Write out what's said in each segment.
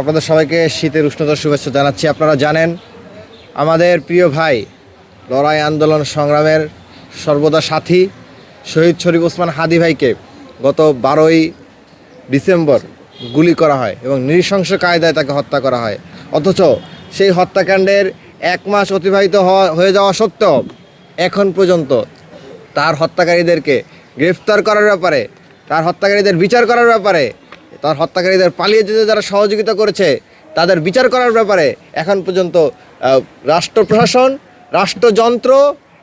আপনাদের সবাইকে শীতের উষ্ণতার শুভেচ্ছা জানাচ্ছি। আপনারা জানেন, আমাদের প্রিয় ভাই লড়াই আন্দোলন সংগ্রামের সর্বদা সাথী শহীদ শরীফ ওসমান হাদি ভাইকে গত বারোই ডিসেম্বর গুলি করা হয় এবং নৃশংস কায়দায় তাকে হত্যা করা হয়। অথচ সেই হত্যাকাণ্ডের এক মাস অতিবাহিত হয়ে যাওয়া সত্ত্বেও এখন পর্যন্ত তার হত্যাকারীদেরকে গ্রেফতার করার ব্যাপারে, তার হত্যাকারীদের বিচার করার ব্যাপারে তার হত্যাকারীদের পালিয়ে যেতে যারা সহযোগিতা করেছে, তাদের বিচার করার ব্যাপারে এখন পর্যন্ত রাষ্ট্র প্রশাসন, রাষ্ট্রযন্ত্র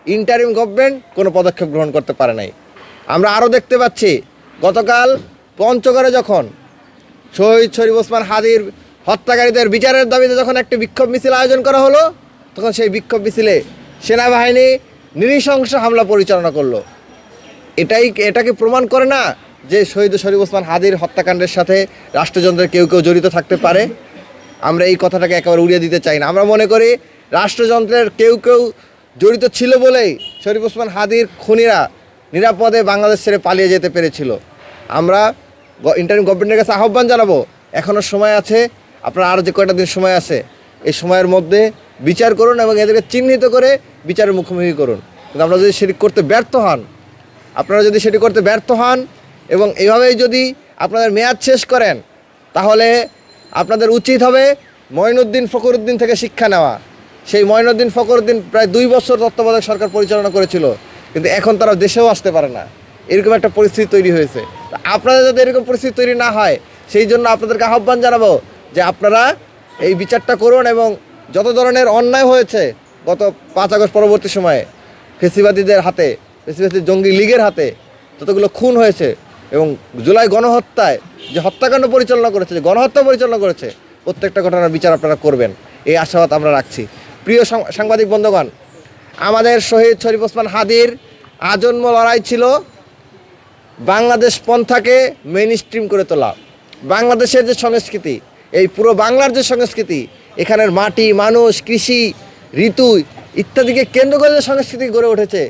ইন্টারিম গভর্নমেন্ট কোনো পদক্ষেপ গ্রহণ করতে পারে নাই। আমরা আরও দেখতে পাচ্ছি, গতকাল পঞ্চগড়ে যখন শহীদ শরীফ ওসমান হাদির হত্যাকারীদের বিচারের দাবিতে যখন একটি বিক্ষোভ মিছিল আয়োজন করা হলো, তখন সেই বিক্ষোভ মিছিলে সেনাবাহিনী নৃশংস হামলা পরিচালনা করল। এটাই, এটাকে প্রমাণ করে না যে শহীদ শরীফ ওসমান হাদির হত্যাকাণ্ডের সাথে রাষ্ট্রযন্ত্রের কেউ কেউ জড়িত থাকতে পারে, আমরা এই কথাটাকে একেবারে উড়িয়ে দিতে চাই না। আমরা মনে করি রাষ্ট্রযন্ত্রের কেউ কেউ জড়িত ছিল বলেই শরীফ ওসমান হাদির খুনিরা নিরাপদে বাংলাদেশ ছেড়ে পালিয়ে যেতে পেরেছিল। আমরা ইন্টারিম গভর্নমেন্টের কাছে আহ্বান জানাব এখনও সময় আছে, আপনার আরও যে কয়টা দিন সময় আছে, এই সময়ের মধ্যে বিচার করুন এবং এদেরকে চিহ্নিত করে বিচারের মুখোমুখি করুন। কিন্তু আমরা যদি সেটি করতে ব্যর্থ হন, আপনারা যদি সেটি করতে ব্যর্থ হন এবং এভাবেই যদি আপনাদের মেয়াদ শেষ করেন, তাহলে আপনাদের উচিত হবে মঈনুদ্দিন ফখরুদ্দিন থেকে শিক্ষা নেওয়া। সেই মঈনুদ্দিন ফখরুদ্দিন প্রায় দুই বছর তত্ত্বাবধায়ক সরকার পরিচালনা করেছিল, কিন্তু এখন তারা দেশেও আসতে পারে না। এরকম একটা পরিস্থিতি তৈরি হয়েছে। আপনাদের যাতে এরকম পরিস্থিতি তৈরি না হয়, সেই জন্য আপনাদেরকে আহ্বান জানাব যে আপনারা এই বিচারটা করুন এবং যত ধরনের অন্যায় হয়েছে গত পাঁচ আগস্ট পরবর্তী সময়ে, ফেসিবাদীদের হাতে, ফেসিবাদী জঙ্গি লীগের হাতে, যতগুলো খুন হয়েছে এবং জুলাই গণহত্যায় যে হত্যাকাণ্ড পরিচালনা করেছে, যে গণহত্যা পরিচালনা করেছে, প্রত্যেকটা ঘটনার বিচার আপনারা করবেন। এই আশাবাদ আমরা রাখছি। প্রিয় সাংবাদিক বন্ধুগণ, আমাদের শহীদ শরীফ ওসমান হাদির আজন্ম লড়াই ছিল বাংলাদেশ পন্থাকে মেন স্ট্রিম করে তোলা। বাংলাদেশের যে সংস্কৃতি, এই পুরো বাংলার যে সংস্কৃতি, এখানের মাটি, মানুষ, কৃষি, ঋতু ইত্যাদিকে কেন্দ্র করে যে সংস্কৃতি গড়ে উঠেছে,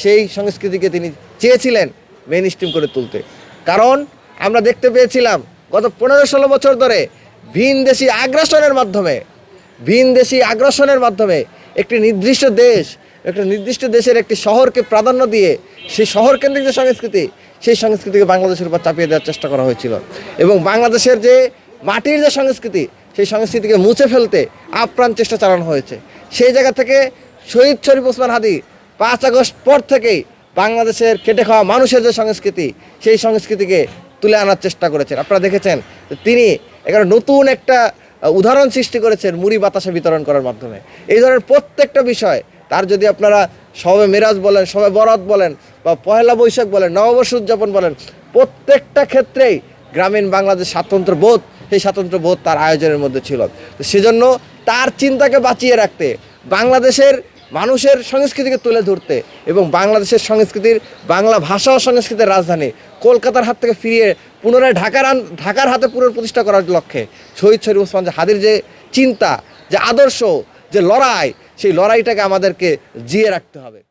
সেই সংস্কৃতিকে তিনি চেয়েছিলেন মেন স্ট্রিম করে তুলতে। কারণ আমরা দেখতে পেয়েছিলাম গত পনেরো ষোলো বছর ধরে ভিনদেশি আগ্রাসনের মাধ্যমে ভিনদেশি আগ্রাসনের মাধ্যমে একটি নির্দিষ্ট দেশ, একটা নির্দিষ্ট দেশের একটি শহরকে প্রাধান্য দিয়ে সেই শহর কেন্দ্রিক যে সংস্কৃতি, সেই সংস্কৃতিকে বাংলাদেশের উপর চাপিয়ে দেওয়ার চেষ্টা করা হয়েছিল। এবং বাংলাদেশের যে মাটির যে সংস্কৃতি, সেই সংস্কৃতিকে মুছে ফেলতে আপ্রাণ চেষ্টা চালানো হয়েছে। সেই জায়গা থেকে শহীদ শরীফ ওসমান হাদি পাঁচ আগস্ট পর থেকেই বাংলাদেশের খেটে খাওয়া মানুষের যে সংস্কৃতি, সেই সংস্কৃতিকে তুলে আনার চেষ্টা করেছেন। আপনারা দেখেছেন তিনি এখানে নতুন একটা উদাহরণ সৃষ্টি করেছেন মুড়ি বাতাসা বিতরণ করার মাধ্যমে। এই ধরনের প্রত্যেকটা বিষয়, তার যদি আপনারা সবে মেরাজ বলেন, সবে বরাত বলেন, বা পহেলা বৈশাখ বলেন, নববর্ষ উদযাপন বলেন, প্রত্যেকটা ক্ষেত্রেই গ্রামীণ বাংলাদেশ স্বাতন্ত্র্য বোধ, সেই স্বাতন্ত্র্য বোধ তার আয়োজনের মধ্যে ছিল। তো সেজন্য তার চিন্তাকে বাঁচিয়ে রাখতে বাংলাদেশের মানুষের সংস্কৃতিকে তুলে ধরতে এবং বাংলাদেশের সংস্কৃতির বাংলা ভাষা ও সংস্কৃতির রাজধানী কলকাতার হাত থেকে ফিরিয়ে পুনরায় ঢাকার ঢাকার হাতে পুনঃপ্রতিষ্ঠা করার লক্ষ্যে শহীদ শরীফ ওসমান যে হাদির যে চিন্তা, যে আদর্শ, যে লড়াই, সেই লড়াইটাকে আমাদেরকে জিয়ে রাখতে হবে।